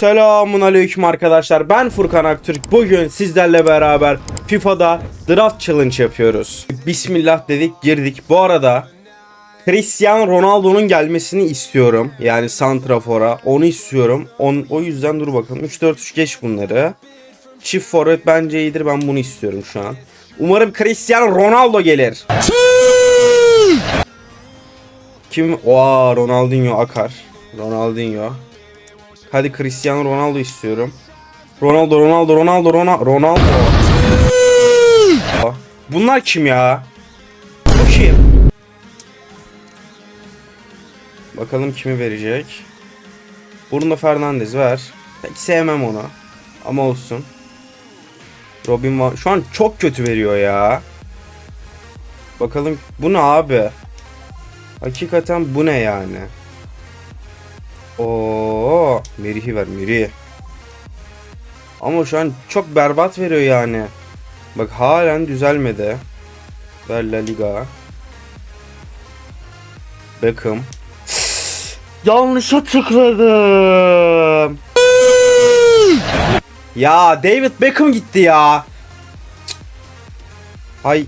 Selamun aleyküm arkadaşlar. Ben Furkan Aktürk. Bugün sizlerle beraber FIFA'da Draft Challenge yapıyoruz. Bismillah dedik girdik. Bu arada Cristiano Ronaldo'nun gelmesini istiyorum. Yani Santrafor'a. Onu istiyorum. On, o yüzden dur bakalım. 3-4-3 geç bunları. Çift forvet bence iyidir. Ben bunu istiyorum şu an. Umarım Cristiano Ronaldo gelir. Kim? Oha Ronaldinho akar. Ronaldinho. Hadi Cristiano Ronaldo istiyorum. Ronaldo, Ronaldo, Ronaldo, Ronaldo, Ronaldo. Bunlar kim ya? Kim? Bakalım kimi verecek. Bruno Fernandes ver. Pek sevmem onu. Ama olsun. Robin Van... Şu an çok kötü veriyor ya. Bakalım bu ne abi? Hakikaten bu ne yani? Oo, Merih'i ver Merih. Ama şu an çok berbat veriyor yani. Bak halen düzelmedi. Ver La Liga. Beckham. Yanlışa tıkladım. ya David Beckham gitti ya. Cık. Hay.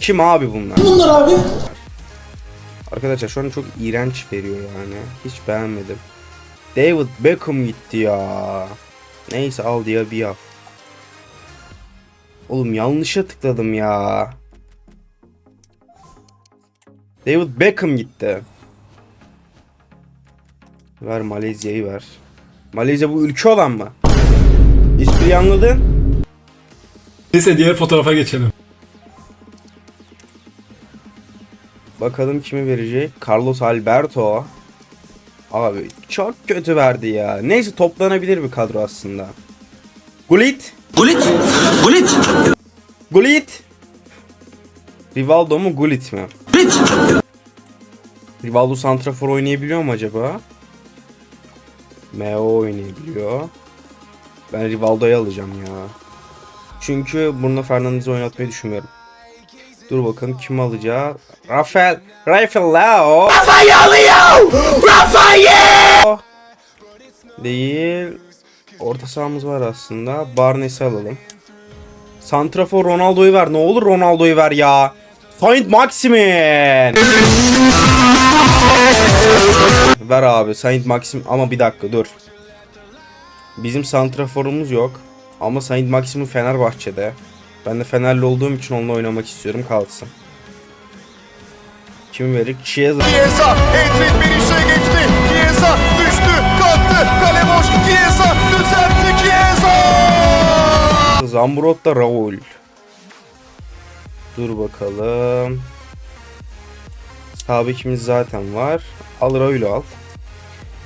Kim abi bunlar? Bunlar abi. Arkadaşlar şu an çok iğrenç veriyor yani. Hiç beğenmedim. David Beckham gitti ya. Neyse al diye bir yap. Oğlum yanlışa tıkladım ya. David Beckham gitti. Ver Malezya'yı ver. Malezya bu ülke olan mı? İspriyi anladın? Neyse diğer fotoğrafa geçelim. Bakalım kimi verecek? Carlos Alberto. Abi çok kötü verdi ya. Neyse toplanabilir bir kadro aslında. Gullit. Gullit! Gullit! Gullit. Rivaldo mu Gullit mi? Gullit! Rivaldo Santrafor oynayabiliyor mu acaba? MO oynayabiliyor. Ben Rivaldo'yu alacağım ya. Çünkü Bruno Fernandes'i oynatmayı düşünmüyorum. Dur bakalım kim alacağız? Rafael, Rafael Leao. Rafael Değil. Orta sahamız var aslında. Barnes'i alalım. Santrafor Ronaldo'yu ver. Ne olur Ronaldo'yu ver ya. Saint Maximin. ver abi Saint Maxim ama bir dakika dur. Bizim santraforumuz yok. Ama Saint Maximin Fenerbahçe'de. Ben de Fenerli olduğum için onunla oynamak istiyorum kalsın. Kim verir? Chiesa. Chiesa, Edwin Berişe geçti. Chiesa düştü, kalktı, kale boş. Chiesa düzeltti, Chiesa! Zambrotta Raul. Dur bakalım. Sabekimiz zaten var. Al Raul'u al.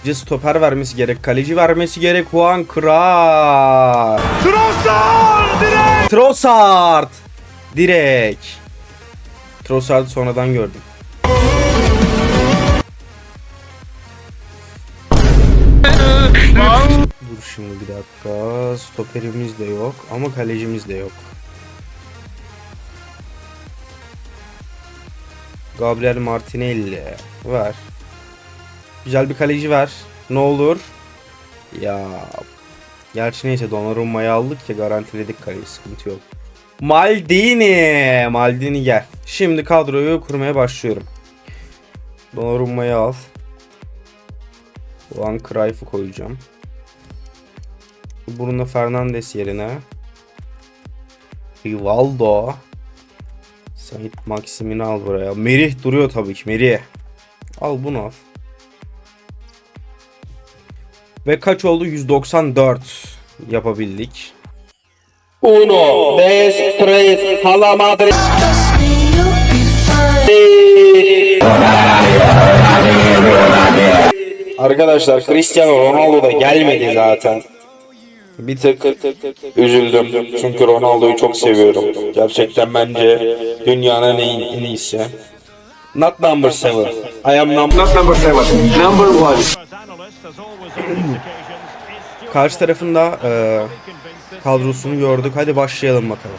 Bize stoper vermesi gerek. Kaleci vermesi gerek. Juan Kral. Trossard direkt! Trossard. Direkt. Trossard'ı sonradan gördüm. Dur şimdi bir dakika. Stoperimiz de yok ama kalecimiz de yok. Gabriel Martinelli. Ver. Güzel bir kaleci ver. Ne olur. Ya. Gerçi neyse Donnarumma'yı aldık ya garantiledik kaleyi sıkıntı yok. Maldini. Maldini gel. Şimdi kadroyu kurmaya başlıyorum. Donnarumma'yı al. Juan Cruyff'u koyacağım. Bruno Fernandes yerine. Rivaldo. Saint Maximin'i al buraya. Merih duruyor tabii ki. Merih. Al bunu al. Ve kaç oldu? 194 yapabildik. Uno, dos, tres, hala madre. Arkadaşlar Cristiano Ronaldo da gelmedi zaten. Bir tık üzüldüm. Çünkü Ronaldo'yu çok seviyorum. Gerçekten bence dünyanın en, en iyisi. Not number seven. I am number... Karşı tarafında e, kadrosunu gördük. Hadi başlayalım bakalım.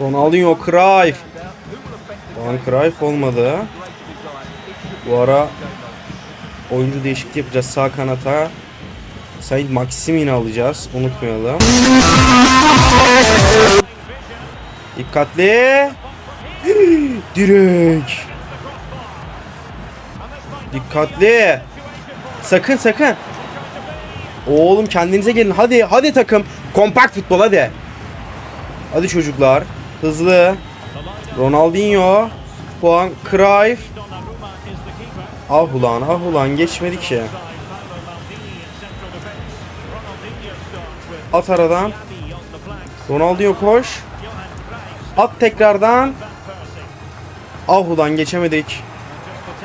Ronaldinho, Cruyff. Van Cruyff olmadı. Bu ara oyuncu değişikliği yapacağız sağ kanata. Said Maximin'i alacağız. Unutmayalım. Dikkatli. Direk. Dikkatli. Sakın sakın. Oğlum kendinize gelin. Hadi hadi takım. Kompakt futbol hadi. Hadi çocuklar. Hızlı. Ronaldinho. Puan. Cruyff. Ah ulan ah ulan geçmedi ki. At aradan. Ronaldinho koş. At tekrardan. Ah ulan geçemedik.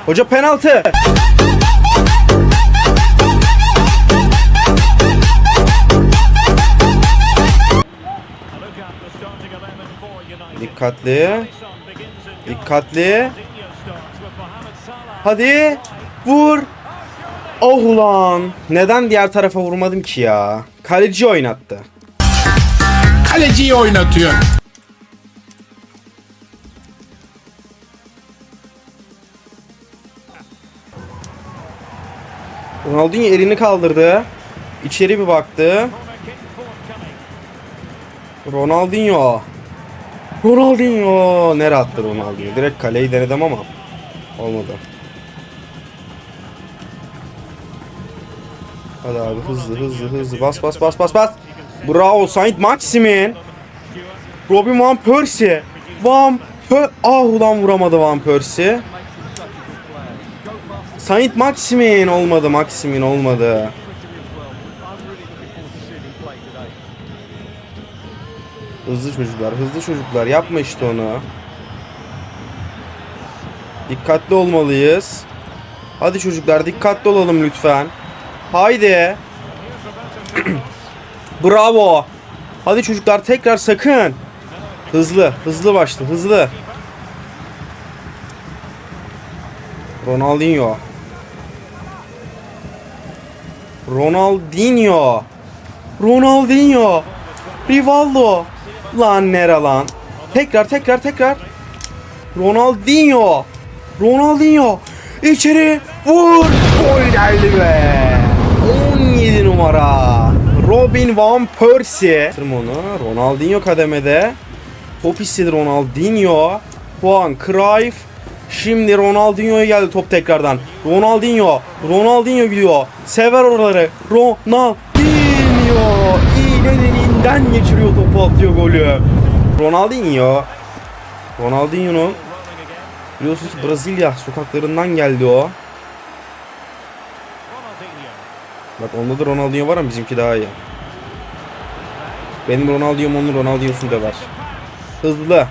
Hoca penaltı. Dikkatli. Dikkatli. Hadi. Vur. Oh ulan. Neden diğer tarafa vurmadım ki ya? Kaleci oynattı. Kaleciyi oynatıyor. Ronaldinho elini kaldırdı. İçeri bir baktı. Ronaldinho. Ronaldinho. Nereye attı Ronaldinho? Direkt kaleyi denedim ama olmadı. Hadi abi hızlı hızlı hızlı bas bas bas bas bas. Bravo Saint Maximin. Robin Van Persie. Van Per Ah ulan vuramadı Van Persie. Saint Maximin olmadı Maximin olmadı. Hızlı çocuklar, hızlı çocuklar. Yapma işte onu. Dikkatli olmalıyız. Hadi çocuklar dikkatli olalım lütfen. Haydi. Bravo. Hadi çocuklar tekrar sakın. Hızlı, hızlı başla, hızlı. Ronaldinho. Ronaldinho. Ronaldinho. Rivaldo. Lan nere lan? Tekrar tekrar tekrar. Ronaldinho. Ronaldinho. İçeri vur. Gol geldi be. 17 numara. Robin Van Persie. Ronaldinho kademede. Top istedi Ronaldinho. Puan Cruyff. Şimdi Ronaldinho'ya geldi top tekrardan. Ronaldinho. Ronaldinho gidiyor. Sever oraları. Ronaldinho. İğnelerinden geçiriyor topu atıyor golü. Ronaldinho. Ronaldinho'nun biliyorsunuz ki Brezilya sokaklarından geldi o. Bak onda da Ronaldinho var ama bizimki daha iyi. Benim Ronaldinho'm onun Ronaldinho'sunu döver. Hızlı.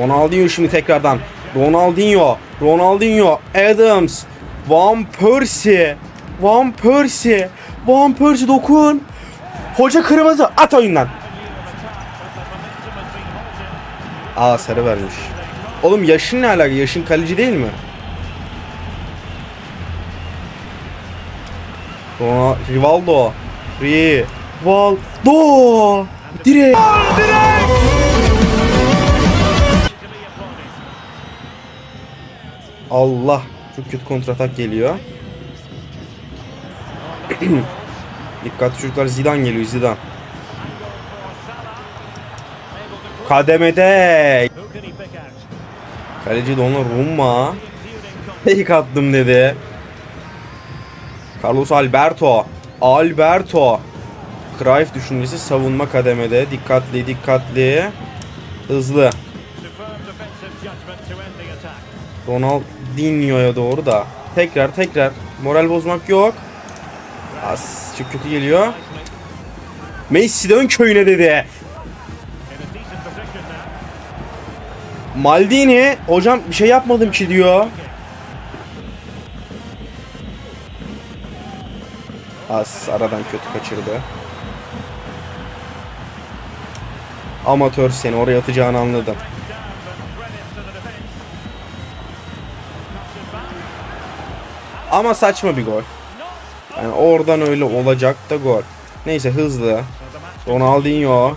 Ronaldinho şimdi tekrardan. Ronaldinho. Ronaldinho. Adams. Van Persie. Van Persie. Van Persie dokun. Hoca kırmızı. At oyundan. Aa sarı vermiş. Oğlum yaşın ne alaka? Yaşın kaleci değil mi? Ronaldo, Rivaldo. Rivaldo. Direkt. Allah. Çok kötü kontratak geliyor. Dikkatli çocuklar Zidane geliyor Zidane. Kademede. Kaleci Roma. Fake attım dedi. Carlos Alberto. Alberto. Cruyff düşüncesi savunma kademede. Dikkatli dikkatli. Hızlı. Ronaldinho'ya doğru da. Tekrar tekrar. Moral bozmak yok. Az çok kötü geliyor. Messi dön köyüne dedi. Maldini hocam bir şey yapmadım ki diyor. Az aradan kötü kaçırdı. Amatör seni oraya atacağını anladım. Ama saçma bir gol. Yani oradan öyle olacak da gol. Neyse hızlı. Ronaldinho.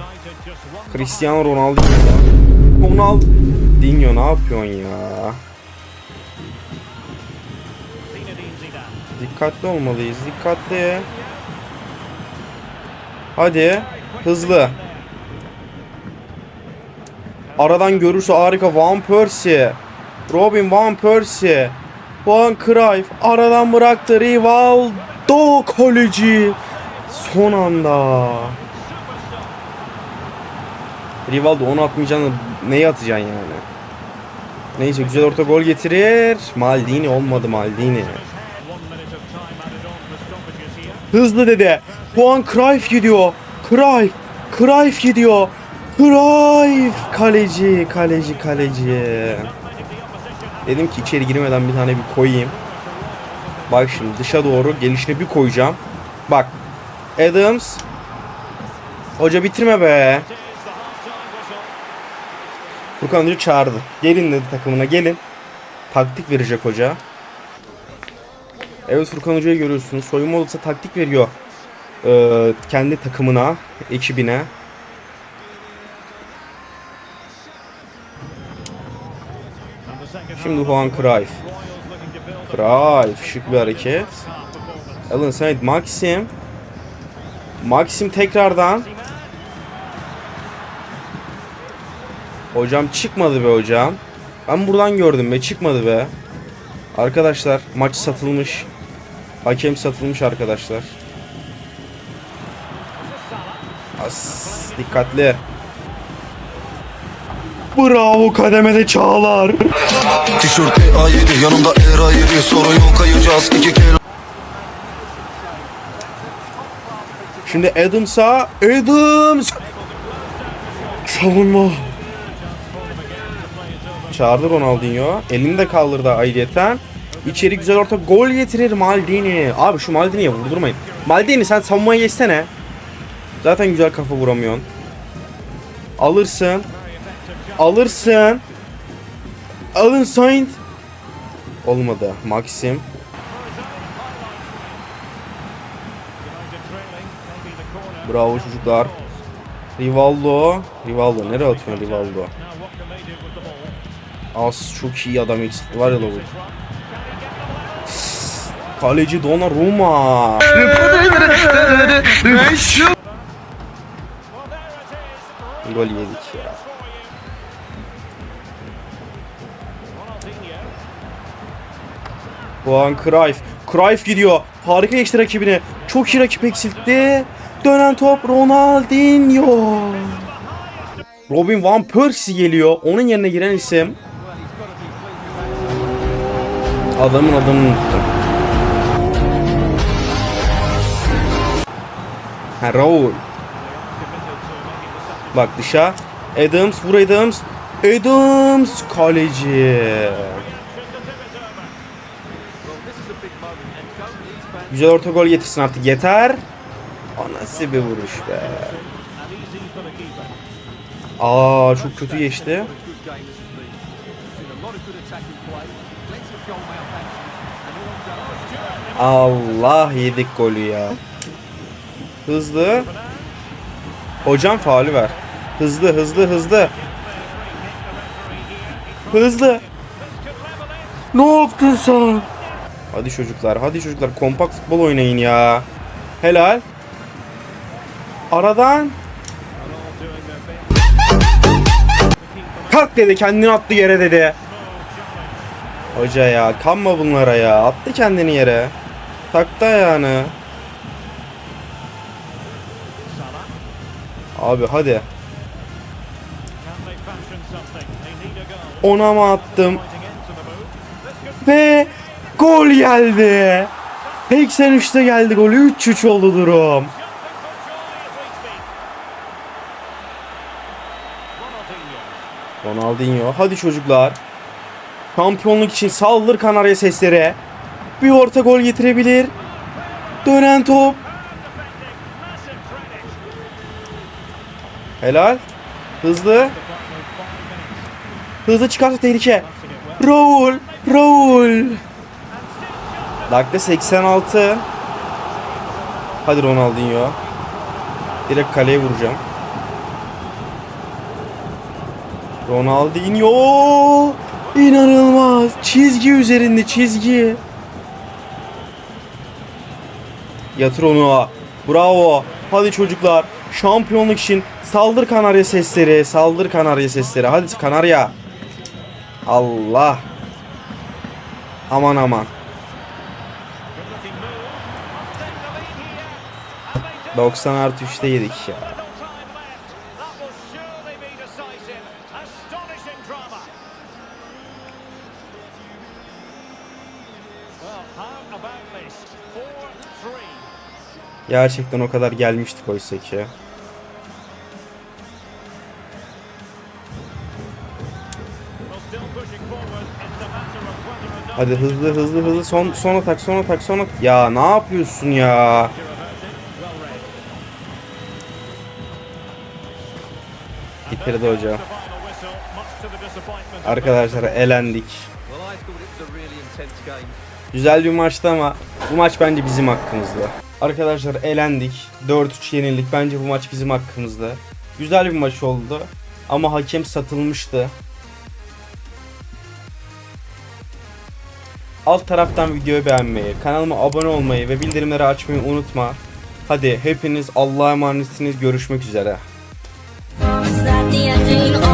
Cristiano Ronaldo. Ronaldinho ne yapıyorsun ya? Dikkatli olmalıyız. Dikkatli. Hadi. Hızlı. Aradan görürse harika Van Persie. Robin Van Persie. Juan Cruyff aradan bıraktı. Rivaldo kaleci. Son anda. Rivaldo onu atmayacağını neyi atacaksın yani? Neyse güzel orta gol getirir. Maldini olmadı Maldini. Hızlı dede. Juan Cruyff gidiyor. Cruyff. Cruyff gidiyor. Cruyff. Kaleci, kaleci, kaleci. Dedim ki içeri girmeden bir tane bir koyayım. Bak şimdi dışa doğru gelişine bir koyacağım. Bak. Adams. Hoca bitirme be. Furkan Hoca çağırdı. Gelin dedi takımına gelin. Taktik verecek hoca. Evet Furkan Hoca'yı görüyorsunuz. Soyunma odası taktik veriyor. Ee, kendi takımına, ekibine. Şimdi Juan Cruyff. Cruyff şık bir hareket. Alan Said Maxim. Maxim tekrardan. Hocam çıkmadı be hocam. Ben buradan gördüm be çıkmadı be. Arkadaşlar maç satılmış. Hakem satılmış arkadaşlar. As dikkatli. Bravo kademede Çağlar. Tişört A7 yanımda era 7 sorun yok kayacağız. İki kere Şimdi Adams'a Adams! Savunma. Çağırdı Ronaldinho. Elini de kaldırdı ayrıyeten. İçeri güzel orta gol getirir Maldini. Abi şu Maldini'ye vurdurmayın. Maldini sen savunmaya geçsene zaten güzel kafa vuramıyorsun. Alırsın alırsın alın Saint olmadı Maxim Bravo çocuklar. Rivaldo. Rivaldo nereye atıyor Rivaldo? Az çok iyi adam eksikti var ya lavuk. Kaleci Donnarumma. Gol yedik ya. Juan Cruyff. Cruyff gidiyor. Harika geçti rakibini. Çok iyi rakip eksiltti. Dönen top Ronaldinho. Robin Van Persie geliyor. Onun yerine giren isim. Adamın adını unuttum. Ha Raul. Bak dışa. Adams, vur Adams. Adams kaleci. Güzel orta gol getirsin artık yeter. O nasıl bir vuruş be. Aa çok kötü geçti. Allah yedik golü ya. Hızlı. Hocam faulü ver. Hızlı hızlı hızlı. Hızlı. Ne yaptın sen? Hadi çocuklar, hadi çocuklar kompakt futbol oynayın ya. Helal. Aradan. Kalk dedi kendini attı yere dedi. Hoca ya kanma bunlara ya. Attı kendini yere. Taktı ayağını. Abi hadi. Ona mı attım? Ve gol geldi. 83'te geldi gol. 3-3 oldu durum. Ronaldinho. Hadi çocuklar. Şampiyonluk için saldır Kanarya sesleri. Bir orta gol getirebilir. Dönen top. Helal. Hızlı. Hızlı çıkarsa tehlike. Raul. Raul. Dakika 86. Hadi Ronaldinho. Direkt kaleye vuracağım. Ronaldinho! İnanılmaz! Çizgi üzerinde çizgi. Yatır onu. Bravo! Hadi çocuklar şampiyonluk için saldır kanarya sesleri saldır kanarya sesleri. Hadi kanarya. Allah! Aman aman 90 artı 3'te yedik ya Gerçekten o kadar gelmiştik oysa ki. Hadi hızlı hızlı hızlı son son atak son atak son atak. Ya ne yapıyorsun ya? Bitirdi hoca. Arkadaşlar elendik. Güzel bir maçtı ama bu maç bence bizim hakkımızda. Arkadaşlar elendik. 4-3 yenildik. Bence bu maç bizim hakkımızda. Güzel bir maç oldu. Ama hakem satılmıştı. Alt taraftan videoyu beğenmeyi, kanalıma abone olmayı ve bildirimleri açmayı unutma. Hadi hepiniz Allah'a emanetsiniz. Görüşmek üzere. the ending.